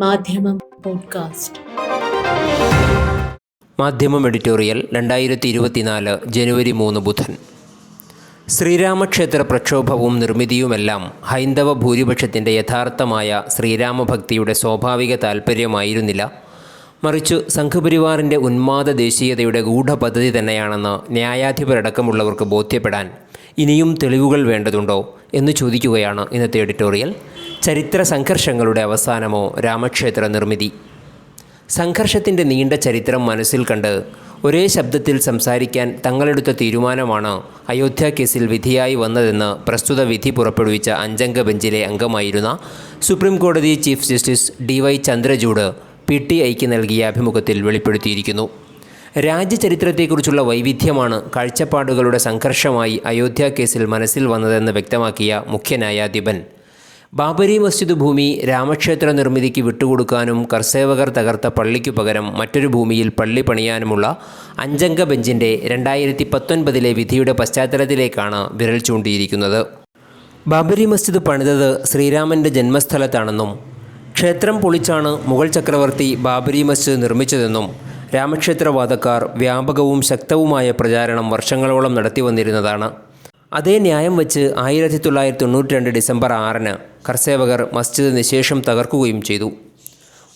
മാധ്യമം പോഡ്കാസ്റ്റ്. മാധ്യമം എഡിറ്റോറിയൽ രണ്ടായിരത്തി ഇരുപത്തിനാല് ജനുവരി മൂന്ന് ബുധൻ. ശ്രീരാമക്ഷേത്ര പ്രക്ഷോഭവും നിർമ്മിതിയുമെല്ലാം ഹൈന്ദവ ഭൂരിപക്ഷത്തിന്റെ യഥാർത്ഥമായ ശ്രീരാമഭക്തിയുടെ സ്വാഭാവിക താൽപ്പര്യമായിരുന്നില്ല മറിച്ച് സംഘപരിവാറിന്റെ ഉന്മാദ ദേശീയതയുടെ ഗൂഢപദ്ധതി തന്നെയാണെന്ന് ന്യായാധിപരടക്കമുള്ളവർക്ക് ബോധ്യപ്പെടാൻ ഇനിയും തെളിവുകൾ വേണ്ടതുണ്ടോ എന്ന് ചോദിക്കുകയാണ് ഇന്നത്തെ എഡിറ്റോറിയൽ. ചരിത്ര സംഘർഷങ്ങളുടെ അവസാനമോ രാമക്ഷേത്ര നിർമ്മിതി. സംഘർഷത്തിന്റെ നീണ്ട ചരിത്രം മനസ്സിൽ കണ്ട് ഒരേ ശബ്ദത്തിൽ സംസാരിക്കാൻ തങ്ങളെടുത്ത തീരുമാനമാണ് അയോധ്യ കേസിൽ വിധിയായി വന്നതെന്ന് പ്രസ്തുത വിധി പുറപ്പെടുവിച്ച അഞ്ചംഗ ബെഞ്ചിലെ അംഗമായിരുന്ന സുപ്രീം കോടതി chief justice D Y Chandrachud P T ഐക്ക് നൽകിയ അഭിമുഖത്തിൽ വെളിപ്പെടുത്തിയിരിക്കുന്നു. രാജ്യചരിത്രത്തെക്കുറിച്ചുള്ള വൈവിധ്യമാണ് കാഴ്ചപ്പാടുകളുടെ സംഘർഷമായി അയോധ്യ കേസിൽ മനസ്സിൽ വന്നതെന്ന് വ്യക്തമാക്കിയ മുഖ്യ ന്യായാധിപൻ ബാബരി മസ്ജിദ് ഭൂമി രാമക്ഷേത്ര നിർമ്മിതിക്ക് വിട്ടുകൊടുക്കാനും കർസേവകർ തകർത്ത പള്ളിക്കു പകരം മറ്റൊരു ഭൂമിയിൽ പള്ളി പണിയാനുമുള്ള അഞ്ചംഗ ബെഞ്ചിന്റെ രണ്ടായിരത്തി പത്തൊൻപതിലെ വിധിയുടെ പശ്ചാത്തലത്തിലേക്കാണ് വിരൽ ചൂണ്ടിയിരിക്കുന്നത്. ബാബരി മസ്ജിദ് പണിതത് ശ്രീരാമന്റെ ജന്മസ്ഥലത്താണെന്നും ക്ഷേത്രം പൊളിച്ചാണ് മുഗൾ ചക്രവർത്തി ബാബരി മസ്ജിദ് നിർമ്മിച്ചതെന്നും രാമക്ഷേത്രവാദക്കാർ വ്യാപകവും ശക്തവുമായ പ്രചാരണം വർഷങ്ങളോളം നടത്തി വന്നിരുന്നതാണ് അതേ ന്യായം വച്ച് ആയിരത്തി തൊള്ളായിരത്തി തൊണ്ണൂറ്റി രണ്ട് ഡിസംബർ ആറിന് കർസേവകർ മസ്ജിദ് നിശേഷം തകർക്കുകയും ചെയ്തു.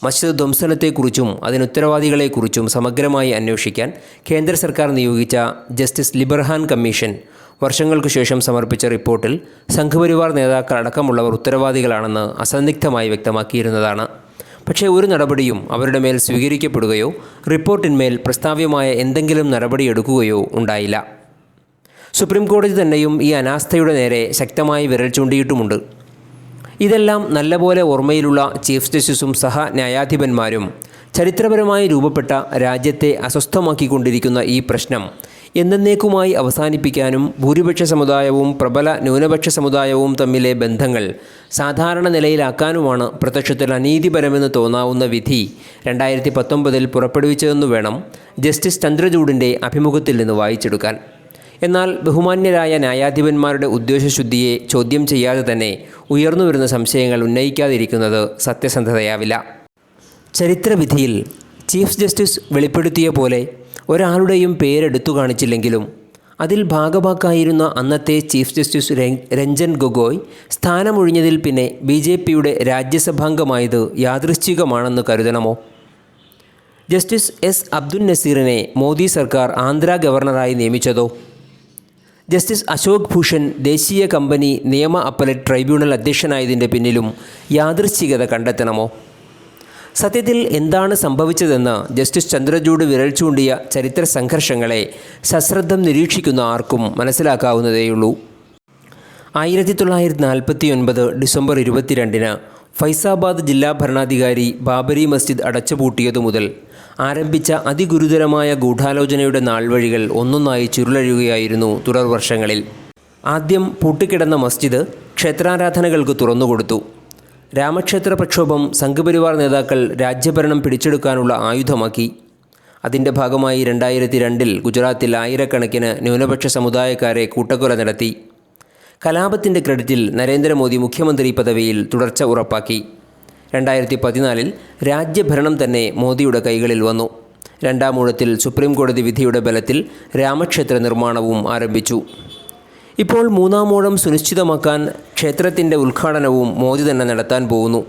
മസ്ജിദ് ധ്വംസനത്തെക്കുറിച്ചും അതിനുത്തരവാദികളെക്കുറിച്ചും സമഗ്രമായി അന്വേഷിക്കാൻ കേന്ദ്ര സർക്കാർ നിയോഗിച്ച ജസ്റ്റിസ് ലിബർഹാൻ കമ്മീഷൻ വർഷങ്ങൾക്കു ശേഷം സമർപ്പിച്ച റിപ്പോർട്ടിൽ സംഘപരിവാർ നേതാക്കൾ അടക്കമുള്ളവർ ഉത്തരവാദികളാണെന്ന് അസന്നിഗ്ധമായി വ്യക്തമാക്കിയിരുന്നതാണ്. പക്ഷേ ഒരു നടപടിയും അവരുടെ മേൽ സ്വീകരിക്കപ്പെടുകയോ റിപ്പോർട്ടിന്മേൽ പ്രസ്താവ്യമായ എന്തെങ്കിലും നടപടിയെടുക്കുകയോ ഉണ്ടായില്ല. സുപ്രീം കോടതി തന്നെയും ഈ അനാസ്ഥയുടെ നേരെ ശക്തമായി വിരൽ ചൂണ്ടിയിട്ടുമുണ്ട്. ഇതെല്ലാം നല്ലപോലെ ഓർമ്മയിലുള്ള ചീഫ് ജസ്റ്റിസും സഹ ന്യായാധിപന്മാരും ചരിത്രപരമായി രൂപപ്പെട്ട രാജ്യത്തെ അസ്വസ്ഥമാക്കിക്കൊണ്ടിരിക്കുന്ന ഈ പ്രശ്നം എന്നേക്കുമായി അവസാനിപ്പിക്കാനും ഭൂരിപക്ഷ സമുദായവും പ്രബല ന്യൂനപക്ഷ സമുദായവും തമ്മിലെ ബന്ധങ്ങൾ സാധാരണ നിലയിലാക്കാനുമാണ് പ്രത്യക്ഷത്തിൽ അനീതിപരമെന്ന് തോന്നാവുന്ന വിധി രണ്ടായിരത്തി പത്തൊമ്പതിൽ പുറപ്പെടുവിച്ചതെന്നു വേണം ജസ്റ്റിസ് ചന്ദ്രചൂഡിന്റെ അഭിമുഖത്തിൽ നിന്ന് വായിച്ചെടുക്കാൻ. എന്നാൽ ബഹുമാന്യരായ ന്യായാധിപന്മാരുടെ ഉദ്ദേശശുദ്ധിയെ ചോദ്യം ചെയ്യാതെ തന്നെ ഉയർന്നുവരുന്ന സംശയങ്ങൾ ഉന്നയിക്കാതിരിക്കുന്നത് സത്യസന്ധതയാവില്ല. ചരിത്രവിധിയിൽ ചീഫ് ജസ്റ്റിസ് വെളിപ്പെടുത്തിയ പോലെ ഒരാളുടെയും പേരെടുത്തു കാണിച്ചില്ലെങ്കിലും അതിൽ ഭാഗഭാക്കായിരുന്ന അന്നത്തെ ചീഫ് ജസ്റ്റിസ് രഞ്ജൻ ഗൊഗോയ് സ്ഥാനമൊഴിഞ്ഞതിൽ പിന്നെ ബി ജെ പിയുടെ രാജ്യസഭാംഗമായത് യാദൃശ്ചികമാണെന്ന് കരുതണമോ? ജസ്റ്റിസ് എസ് അബ്ദുൽ നസീറിനെ മോദി സർക്കാർ ആന്ധ്ര ഗവർണറായി നിയമിച്ചതോ? ജസ്റ്റിസ് അശോക് ഭൂഷൺ ദേശീയ കമ്പനി നിയമ അപ്പലറ്റ് ട്രൈബ്യൂണൽ അധ്യക്ഷനായതിന്റെ പിന്നിലും യാദൃശ്ചികത കണ്ടെത്തണമോ? സത്യത്തിൽ എന്താണ് സംഭവിച്ചതെന്ന് ജസ്റ്റിസ് ചന്ദ്രചൂഡ് വിരൽ ചൂണ്ടിയ ചരിത്ര സംഘർഷങ്ങളെ സശ്രദ്ധം നിരീക്ഷിക്കുന്ന ആർക്കും മനസ്സിലാക്കാവുന്നതേയുള്ളൂ. ആയിരത്തി തൊള്ളായിരത്തി നാൽപ്പത്തി ഒൻപത് ഡിസംബർ ഇരുപത്തിരണ്ടിന് ഫൈസാബാദ് ജില്ലാ ഭരണാധികാരി ബാബരി മസ്ജിദ് അടച്ചുപൂട്ടിയതു മുതൽ ആരംഭിച്ച അതിഗുരുതരമായ ഗൂഢാലോചനയുടെ നാൾവഴികൾ ഒന്നൊന്നായി ചുരുളഴുകയായിരുന്നു തുടർ വർഷങ്ങളിൽ. ആദ്യം പൂട്ടിക്കിടന്ന മസ്ജിദ് ക്ഷേത്രാരാധനകൾക്ക് തുറന്നുകൊടുത്തു. രാമക്ഷേത്ര പ്രക്ഷോഭം സംഘപരിവാർ നേതാക്കൾ രാജ്യഭരണം പിടിച്ചെടുക്കാനുള്ള ആയുധമാക്കി. അതിന്റെ ഭാഗമായി രണ്ടായിരത്തി രണ്ടിൽ ഗുജറാത്തിൽ ആയിരക്കണക്കിന് ന്യൂനപക്ഷ സമുദായക്കാരെ കൂട്ടക്കൊല നടത്തി. കലാപത്തിന്റെ ക്രെഡിറ്റിൽ നരേന്ദ്രമോദി മുഖ്യമന്ത്രി പദവിയിൽ തുടർച്ച ഉറപ്പാക്കി. രണ്ടായിരത്തി പതിനാലിൽ രാജ്യഭരണം തന്നെ മോദിയുടെ കൈകളിൽ വന്നു. രണ്ടാമൂഴത്തിൽ സുപ്രീം കോടതി വിധിയുടെ ബലത്തിൽ രാമക്ഷേത്ര നിർമ്മാണവും ആരംഭിച്ചു. ഇപ്പോൾ മൂന്നാമൂഴം സുനിശ്ചിതമാക്കാൻ ക്ഷേത്രത്തിന്റെ ഉദ്ഘാടനവും മോദി തന്നെ നടത്താൻ പോകുന്നു.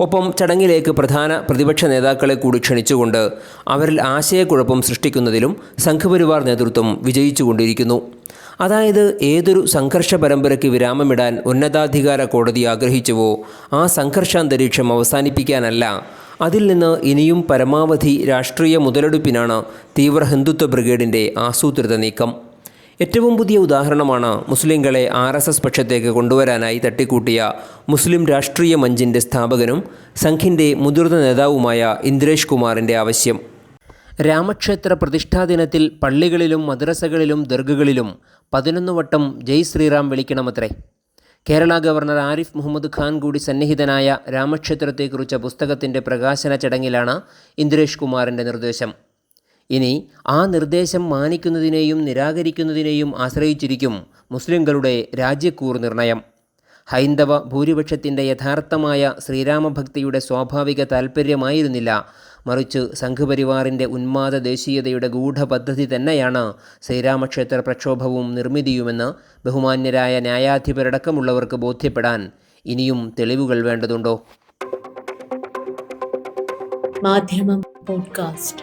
ഒപ്പം ചടങ്ങിലേക്ക് പ്രധാന പ്രതിപക്ഷ നേതാക്കളെ കൂടി ക്ഷണിച്ചുകൊണ്ട് അവരിൽ ആശയക്കുഴപ്പം സൃഷ്ടിക്കുന്നതിലും സംഘപരിവാർ നേതൃത്വം വിജയിച്ചുകൊണ്ടിരിക്കുന്നു. അതായത് ഏതൊരു സംഘർഷ പരമ്പരയ്ക്ക് വിരാമമിടാൻ ഉന്നതാധികാര കോടതി ആഗ്രഹിച്ചുവോ ആ സംഘർഷാന്തരീക്ഷം അവസാനിപ്പിക്കാനല്ല. അതിൽ നിന്ന് ഇനിയും പരമാവധി രാഷ്ട്രീയ മുതലെടുപ്പിനാണ് തീവ്ര ഹിന്ദുത്വ ബ്രിഗേഡിന്റെ ആസൂത്രിത നീക്കം. ഏറ്റവും പുതിയ ഉദാഹരണമാണ് മുസ്ലിങ്ങളെ ആർ എസ് എസ് പക്ഷത്തേക്ക് കൊണ്ടുവരാനായി തട്ടിക്കൂട്ടിയ മുസ്ലിം രാഷ്ട്രീയ മഞ്ചിന്റെ സ്ഥാപകനും സംഘിന്റെ മുതിർന്ന നേതാവുമായ ഇന്ദ്രേഷ് കുമാറിന്റെ ആവശ്യം. രാമക്ഷേത്ര പ്രതിഷ്ഠാ ദിനത്തിൽ പള്ളികളിലും മദ്രസകളിലും ദർഗകളിലും പതിനൊന്ന് വട്ടം ജയ് ശ്രീറാം വിളിക്കണമത്രേ. കേരള ഗവർണർ ആരിഫ് മുഹമ്മദ് ഖാൻ കൂടി സന്നിഹിതനായ രാമക്ഷേത്രത്തെക്കുറിച്ച പുസ്തകത്തിന്റെ പ്രകാശന ചടങ്ങിലാണ് ഇന്ദ്രേഷ് കുമാറിന്റെ നിർദ്ദേശം. ഇനി ആ നിർദ്ദേശം മാനിക്കുന്നതിനെയും നിരാകരിക്കുന്നതിനെയും ആശ്രയിച്ചിരിക്കും മുസ്ലിംകളുടെ രാജ്യക്കൂർ നിർണയം. ഹൈന്ദവ ഭൂരിപക്ഷത്തിന്റെ യഥാർത്ഥമായ ശ്രീരാമഭക്തിയുടെ സ്വാഭാവിക താൽപ്പര്യമായിരുന്നില്ല മറിച്ച് സംഘപരിവാറിന്റെ ഉന്മാദ ദേശീയതയുടെ ഗൂഢപദ്ധതി തന്നെയാണ് ശ്രീരാമക്ഷേത്ര പ്രക്ഷോഭവും നിർമ്മിതിയുമെന്ന് ബഹുമാന്യരായ ന്യായാധിപരടക്കമുള്ളവർക്ക് ബോധ്യപ്പെടാൻ ഇനിയും തെളിവുകൾ വേണ്ടതുണ്ടോ? മാധ്യമം പോഡ്കാസ്റ്റ്.